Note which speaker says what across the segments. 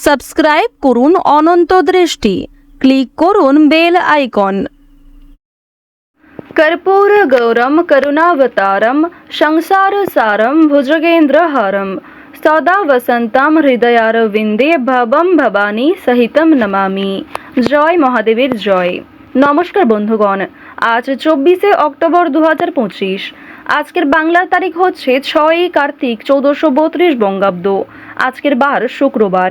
Speaker 1: Subscribe করুন অনন্ত দৃষ্টি click করুন বেল আইকন कर्पूरगौरं करुणावतारं संसारसारं भुजगेन्द्रहारं सदा वसन्तां হৃদয়ারবিন্দে ভবম ভবানী সহিতম নমামি জয় মহাদেবের জয় নমস্কার বন্ধুগণ আজ চব্বিশে অক্টোবর দু হাজার পঁচিশ আজকের বাংলার তারিখ হচ্ছে ছয়ই কার্তিক চৌদ্দশো বত্রিশ বঙ্গাব্দ আজকের বার শুক্রবার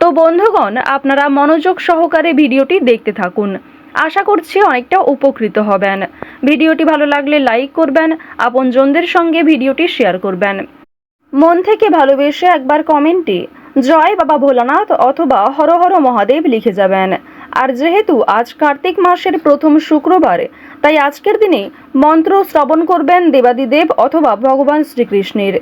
Speaker 1: তো বন্ধুগণ, আপনারা মনোযোগ সহকারে ভিডিওটি দেখতে থাকুন। আশা করছি অনেকটা উপকৃত হবেন। ভিডিওটি ভালো লাগলে লাইক করবেন, আপনজনদের সঙ্গে ভিডিওটি শেয়ার করবেন। মন থেকে ভালোবেসে একবার কমেন্টে, জয় বাবা ভোলানাথ অথবা হর হর মহাদেব লিখে যাবেন। আর যেহেতু আজ কার্তিক মাসের প্রথম শুক্রবার তাই আজকের দিনে মন্ত্র শ্রবণ করবেন দেবাদিদেব অথবা ভগবান শ্রীকৃষ্ণের।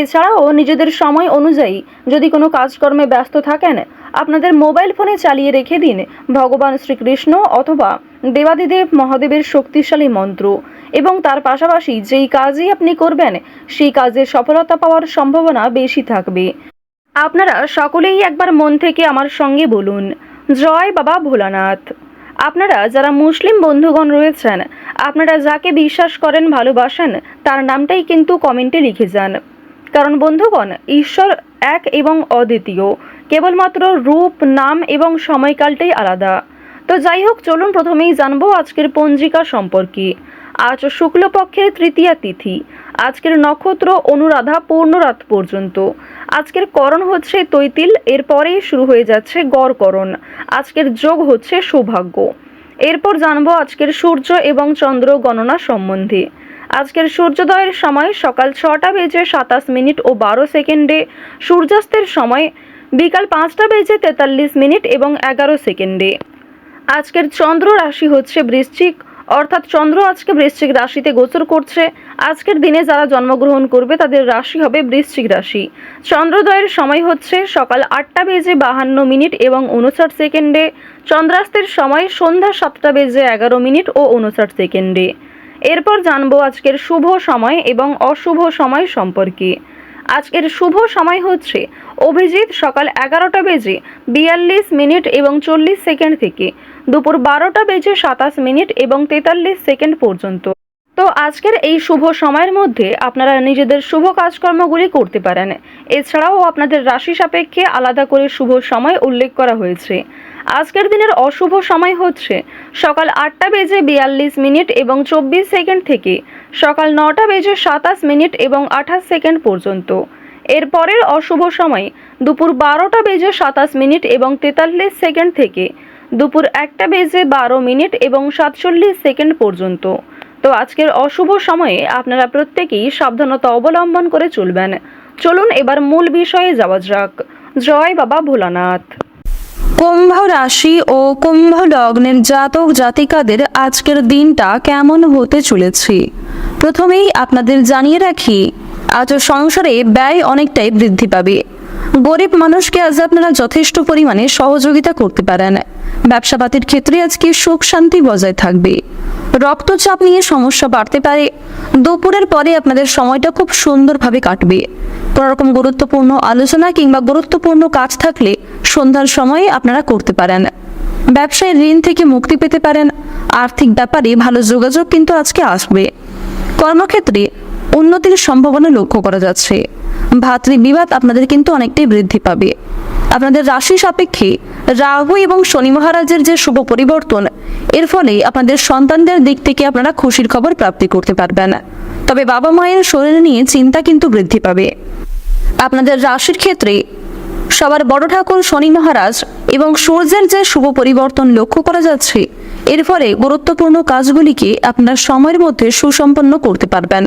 Speaker 1: এছাড়াও নিজেদের সময় অনুযায়ী যদি কোনো কাজকর্মে ব্যস্ত থাকেন, আপনাদের মোবাইল ফোনে চালিয়ে রেখে দিন ভগবান শ্রীকৃষ্ণ অথবা দেবাদিদেব মহাদেবের শক্তিশালী মন্ত্র। এবং তার পাশাপাশি যেই কাজই আপনি করবেন, সেই কাজে সফলতা পাওয়ার সম্ভাবনা বেশি থাকবে। আপনারা সকলেই একবার মন থেকে আমার সঙ্গে বলুন, জয় বাবা ভোলানাথ। আপনারা যারা মুসলিম বন্ধুগণ রয়েছেন, আপনারা যাকে বিশ্বাস করেন, ভালোবাসেন, তার নামটাই কিন্তু কমেন্টে লিখে যান। কারণ বন্ধুগণ, ঈশ্বর এক এবং অদ্বিতীয়। কেবলমাত্র রূপ, নাম এবং সময়কালটাই আলাদা। তো যাই হোক, চলুন প্রথমেই জানব আজকের পঞ্জিকা সম্পর্কে। আজ শুক্লপক্ষের তৃতীয়া তিথি। আজকের নক্ষত্র অনুরাধা পূর্ণরাত পর্যন্ত। আজকের করণ হচ্ছে তৈতিল, এরপরেই শুরু হয়ে যাচ্ছে গড়করণ আজকের যোগ হচ্ছে সৌভাগ্য। এরপর জানব আজকের সূর্য এবং চন্দ্র গণনা সম্বন্ধে। আজকের সূর্যোদয়ের সময় সকাল ছটা বেজে সাতাশ মিনিট ও বারো সেকেন্ডে, সূর্যাস্তের সময় বিকাল পাঁচটা বেজে তেতাল্লিশ মিনিট এবং এগারো সেকেন্ডে। আজকের চন্দ্র রাশি হচ্ছে বৃশ্চিক অর্থাৎ চন্দ্র আজকে বৃশ্চিক রাশিতে গোচর করছে। আজকের দিনে যারা জন্মগ্রহণ করবে, তাদের রাশি হবে বৃশ্চিক রাশি। চন্দ্রোদয়ের সময় হচ্ছে সকাল আটটা বেজে বাহান্ন মিনিট এবং উনষাট সেকেন্ডে। চন্দ্রাস্তের সময় সন্ধ্যা সাতটা বেজে এগারো মিনিট ও উনষাট সেকেন্ডে। এরপর জানব আজকের শুভ সময় এবং অশুভ সময় সম্পর্কে। আজকের শুভ সময় হচ্ছে অভিজিৎ সকাল এগারোটা বেজে বিয়াল্লিশ মিনিট এবং চল্লিশ সেকেন্ড থেকে। দুপুর বারোটা বেজে সাতাশ মিনিট এবং তেতাল্লিশ সেকেন্ড পর্যন্ত। তো আজকের এই শুভ সময়ের মধ্যে আপনারা নিজেদের শুভ কাজকর্মগুলি করতে পারেন। এছাড়াও আপনাদের রাশি সাপেক্ষে আলাদা করে শুভ সময় উল্লেখ করা হয়েছে। আজকের দিনের অশুভ সময় হচ্ছে সকাল আটটা বেজে বিয়াল্লিশ মিনিট এবং চব্বিশ সেকেন্ড থেকে সকাল নটা বেজে সাতাশ মিনিট এবং আঠাশ সেকেন্ড পর্যন্ত। এরপরের অশুভ সময় দুপুর বারোটা বেজে সাতাশ মিনিট এবং তেতাল্লিশ সেকেন্ড থেকে দুপুর একটা বেজে বারো মিনিট এবং সাতচল্লিশ সেকেন্ড পর্যন্ত। তো আজকের অশুভ সময়ে আপনারা প্রত্যেকেই সাবধানতা অবলম্বন করে চলবেন। চলুন এবার মূল বিষয়ে যাওয়া যাক। জয় বাবা ভোলানাথ। কুম্ভ রাশি ও কুম্ভ লগ্নের জাতক জাতিকাদের আজকের দিনটা কেমন হতে চলেছে? প্রথমেই আপনাদের জানিয়ে রাখি, আজ সংসারে ব্যয় অনেকটাই বৃদ্ধি পাবে। গরিব মানুষকে আজ আপনারা যথেষ্ট পরিমাণে সহযোগিতা করতে পারেন। ব্যবসাপাতির ক্ষেত্রে আজকে সুখ শান্তি বজায় থাকবে। রক্তচাপ নিয়ে সমস্যা বাড়তে পারে। দুপুরের পরে আপনাদের সময়টা খুব সুন্দরভাবে কাটবে। কোনো রকম গুরুত্বপূর্ণ আলোচনা কিংবা গুরুত্বপূর্ণ কাজ থাকলে সন্ধ্যার সময়ে আপনারা করতে পারেন। ব্যবসায় ঋণ থেকে মুক্তি পেতে পারেন। আর্থিক ব্যাপারে ভালো যোগাযোগ কিন্তু আজকে আসবে। কর্মক্ষেত্রে উন্নতির সম্ভাবনা লক্ষ্য করা যাচ্ছে। ভাতৃবিবাদ আপনাদের কিন্তু অনেকটাই বৃদ্ধি পাবে। আপনাদের রাশি সাপেক্ষে রাহু এবং শনি মহারাজের যে শুভ পরিবর্তন, এর ফলে আপনাদের সন্তানদের দিক থেকে আপনারা খুশির খবর প্রাপ্তি করতে পারবেন। তবে বাবা মায়ের শরীর নিয়ে চিন্তা কিন্তু বৃদ্ধি পাবে। আপনাদের রাশির ক্ষেত্রে সবার বড় ঠাকুর শনি মহারাজ এবং সূর্যের যে শুভ পরিবর্তন লক্ষ্য করা যাচ্ছে, এর ফলে গুরুত্বপূর্ণ কাজগুলিকে আপনার সময়ের মধ্যে সুসম্পন্ন করতে পারবেন।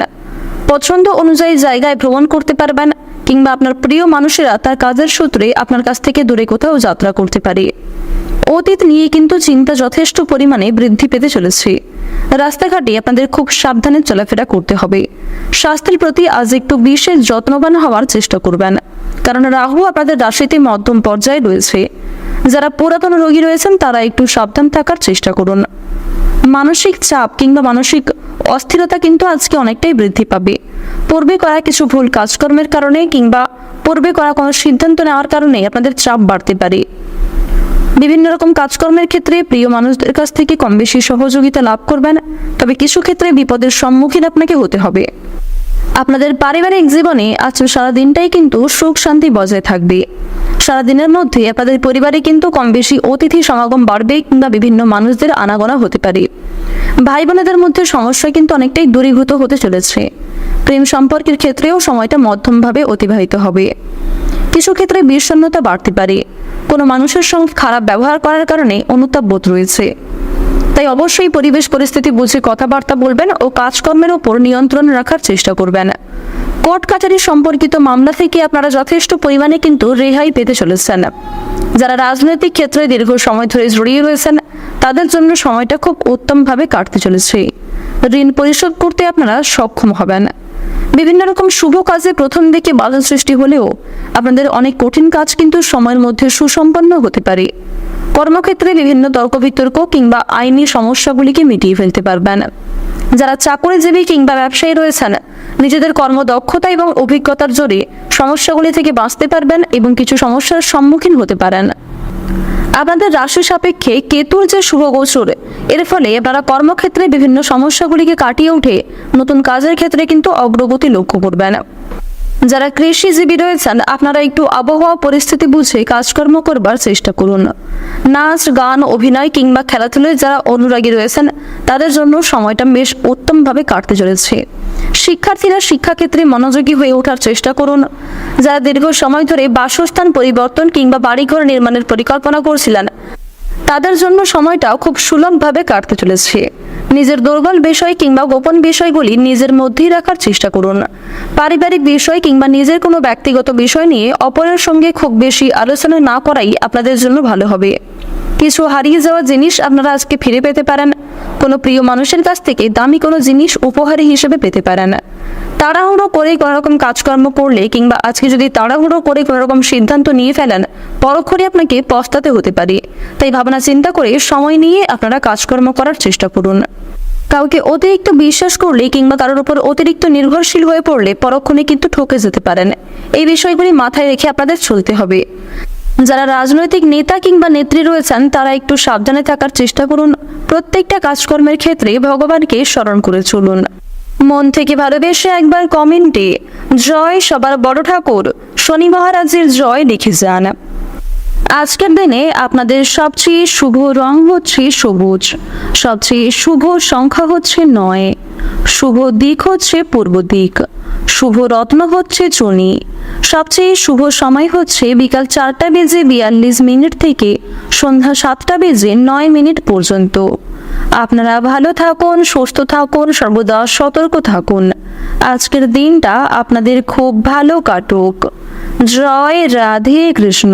Speaker 1: পছন্দ অনুযায়ী জায়গায় ভ্রমণ করতে পারবেন কিংবা আপনার প্রিয় মানুষেরা তার কাজের সূত্রে আপনার কাছ থেকে দূরে কোথাও যাত্রা করতে পারে। অতীত নিয়ে কিন্তু চিন্তা যথেষ্ট পরিমাণে বৃদ্ধি পেতে চলেছে। রাস্তাঘাটে আপনাদের খুব সাবধানে চলাফেরা করতে হবে। স্বাস্থ্যের প্রতি আজ একটু বিশেষ যত্নবান হওয়ার চেষ্টা করবেন। কারণ রাহু আপনাদের রাশিতে মধ্যম পর্যায়ে রয়েছে। যারা পুরাতন রোগী রয়েছেন তারা একটু সাবধান থাকার চেষ্টা করুন। মানসিক চাপ কিংবা মানসিক অস্থিরতা কিন্তু আজকে অনেকটাই বৃদ্ধি পাবে। পূর্বে করা কিছু ভুল কাজকর্মের কারণে কিংবা পূর্বে করা কোনো সিদ্ধান্ত নেওয়ার কারণে আপনাদের চাপ বাড়তে পারে। বিভিন্ন রকম কাজকর্মের ক্ষেত্রে প্রিয় মানুষদের কাছ থেকে কম বেশি সহযোগিতা লাভ করবেন, তবে কিছু ক্ষেত্রে বিপদের সম্মুখীন আপনাকে হতে হবে। আপনাদের পারিবারিক জীবনে আজ সারা দিনটাই কিন্তু সুখ শান্তি বজায় থাকবে। সারাদিনের মধ্যে আপনাদের পরিবারে কিন্তু কম বেশি অতিথি সমাগম বাড়বে কিংবা বিভিন্ন মানুষদের আনাগোনা হতে পারে। ভাই বোনেদের মধ্যে সমস্যা কিন্তু অনেকটাই দূরীভূত হতে চলেছে। প্রেম সম্পর্কের ক্ষেত্রেও সময়টা মধ্যমভাবে অতিবাহিত হবে। কিছু ক্ষেত্রে বিষণ্ণতা বাড়তে পারে। কোনো মানুষের সঙ্গে খারাপ ব্যবহার করার কারণে অনুতাপ বোধ রয়েছে। তাই অবশ্যই পরিবেশ পরিস্থিতি বুঝে কথাবার্তা বলবেন ও কাজকর্মের ওপর নিয়ন্ত্রণ রাখার চেষ্টা করবেন। কোর্ট কাছারি সম্পর্কিত মামলা থেকে আপনারা যথেষ্ট পরিমাণে কিন্তু রেহাই পেতে চলেছেন। যারা রাজনৈতিক ক্ষেত্রে দীর্ঘ সময় ধরে জড়িয়ে রয়েছেন, তাদের জন্য সময়টা খুব উত্তমভাবে কাটতে চলেছে। ঋণ পরিশোধ করতে আপনারা সক্ষম হবেন। বিভিন্ন রকম শুভ কাজে প্রথম দিকে বাধা সৃষ্টি হলেও আপনাদের অনেক কঠিন কাজ কিন্তু সময়ের মধ্যে সুসম্পন্ন হতে পারে। কর্মক্ষেত্রে বিভিন্ন তর্ক বিতর্ক কিংবা আইনি সমস্যাগুলিকে মিটিয়ে ফেলতে পারবেন। যারা চাকরিজীবী কিংবা ব্যবসায়ী রয়েছেন, নিজেদের কর্মদক্ষতা এবং অভিজ্ঞতার জোরে সমস্যাগুলি থেকে বাঁচতে পারবেন এবং কিছু সমস্যার সম্মুখীন হতে পারেন। আপনাদের রাশি সাপেক্ষে কেতুর যে শুভ গোচর, এর ফলে আপনারা কর্মক্ষেত্রে বিভিন্ন সমস্যাগুলিকে কাটিয়ে উঠে নতুন কাজের ক্ষেত্রে কিন্তু অগ্রগতি লক্ষ্য করবেন। যারা কৃষিজীবী রয়েছেন, আপনারা একটু আবহাওয়া পরিস্থিতি বুঝে কাজকর্ম করবার চেষ্টা করুন। নাচ, গান, অভিনয় কিংবা খেলাধুলায় যারা অনুরাগী রয়েছেন, তাদের জন্য সময়টা বেশ উত্তমভাবে কাটতে চলেছে। শিক্ষার্থীরা শিক্ষাক্ষেত্রে মনোযোগী হয়ে ওঠার চেষ্টা করুন। যারা দীর্ঘ সময় ধরে বাসস্থান পরিবর্তন কিংবা বাড়িঘর নির্মাণের পরিকল্পনা করছিলেন, তাদের জন্য সময়টাও খুব সুলভভাবে কাটতে চলেছে। নিজের দুর্বল বিষয় কিংবা গোপন বিষয়গুলি নিজের মধ্যেই রাখার চেষ্টা করুন। পারিবারিক বিষয় কিংবা নিজের কোনো ব্যক্তিগত বিষয় নিয়ে অপরের সঙ্গে খুব বেশি আলোচনা না করাই আপনাদের জন্য ভালো হবে। কিছু হারিয়ে যাওয়া জিনিস আপনারা আজকে ফিরে পেতে পারেন। কোনো প্রিয় মানুষের কাছ থেকে দামি কোনো জিনিস উপহার হিসেবে পেতে পারেন। তাড়াহুড়ো করে কোনো রকম কাজকর্ম করলে কিংবা আজকে যদি তাড়াহুড়ো করে কোনো রকম সিদ্ধান্ত নিয়ে ফেলেন, পরক্ষণে আপনাকে পস্তাতে হতে পারে। তাই ভাবনা চিন্তা করে সময় নিয়ে আপনারা কাজকর্ম করার চেষ্টা করুন। কাউকে অতিরিক্ত বিশ্বাস করলে কিংবা কারোর উপর অতিরিক্ত নির্ভরশীল হয়ে পড়লে পরক্ষণে কিন্তু ঠকে যেতে পারেন। এই বিষয়গুলি মাথায় রেখে আপনাদের চলতে হবে। যারা রাজনৈতিক নেতা কিংবা নেত্রী রয়েছেন, তারা একটু সাবধানে থাকার চেষ্টা করুন। প্রত্যেকটা কাজকর্মের ক্ষেত্রে ভগবানকে স্মরণ করে চলুন। মন থেকে ভালোবেসে একবার কমেন্টে, জয় সবার বড় ঠাকুর। শনি মহারাজের জয় লিখে যান। আজকের দিনে আপনাদের সবচেয়ে শুভ রং হচ্ছে সবুজ। সবচেয়ে শুভ সংখ্যা হচ্ছে নয়। শুভ দিক হচ্ছে পূর্ব দিক। শুভ রত্ন হচ্ছে চুনি। সবচেয়ে শুভ সময় হচ্ছে বিকাল চারটা বেজে বিয়াল্লিশ মিনিট থেকে সন্ধ্যা সাতটা বেজে নয় মিনিট পর্যন্ত। আপনারা ভালো থাকুন, সুস্থ থাকুন, সর্বদা সতর্ক থাকুন। আজকের দিনটা আপনাদের খুব ভালো কাটুক। জয় রাধে কৃষ্ণ।